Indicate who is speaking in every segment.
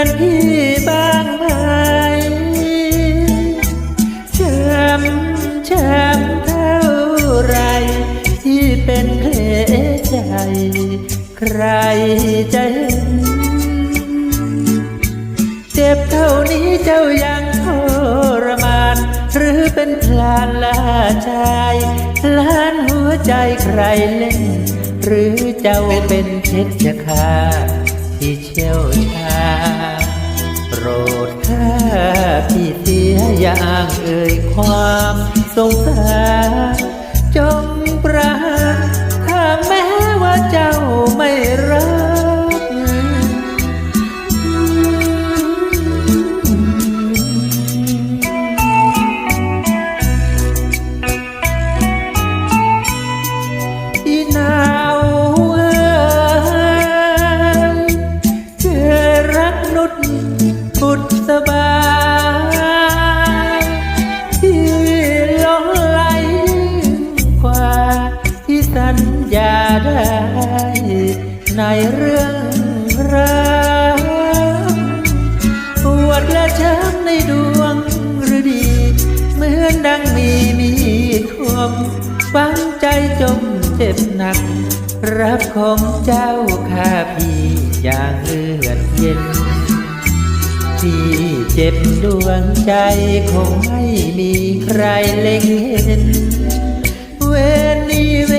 Speaker 1: ือนพี่บ้างไหมช้ำช้ำเท่าไร ที่เป็นเพลใจ ใครจะเห็น เจ็บเท่านี้เจ้ายังทรมาน หรือเป็นพลานลาชายล้านหัวใจใครเล่น หรือเจ้าเป็นเพชฌฆา ที่เชี่ยวชาญโปรดข้าพี่เสียอย่างเอ่ยความสงสาร สบายที่หลงไหลกว่าที่สัญญาได้ในเรื่องรักปวดและช้ำในดวงหรือดี เหมือนดังมีมีดคมฝังใจจมเจ็บหนัก รักของเจ้าข้าพี่อย่างเลือดเย็น ที่เจ็บดวงใจคงไม่มีใครเล็งเห็น เวนี้เว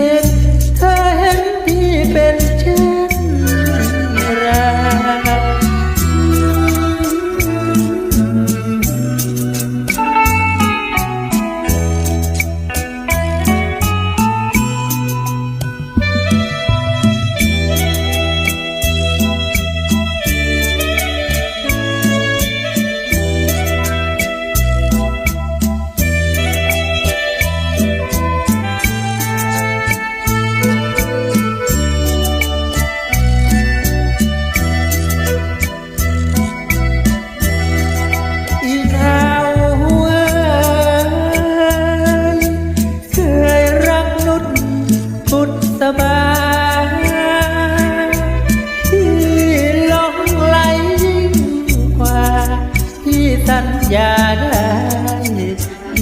Speaker 1: สบายที่ลงไหลยิ่งกว่า ที่สัญญาได้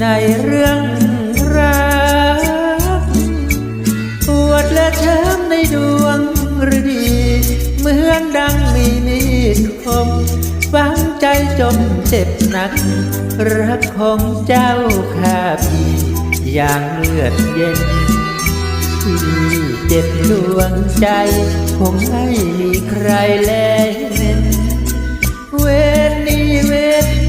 Speaker 1: ในเรื่องรักปวดและเช้ำในดวงหรือดี เหมือนดังมีมีดคมฝังใจจมเจ็บหนัก รักของเจ้าข้าพี่อย่างเลือดเย็น เจ็บดวงใจ คงไม่มีใครแลเห็นเวรนี้เวรเธอเห็นพี่เป็นเช่นไร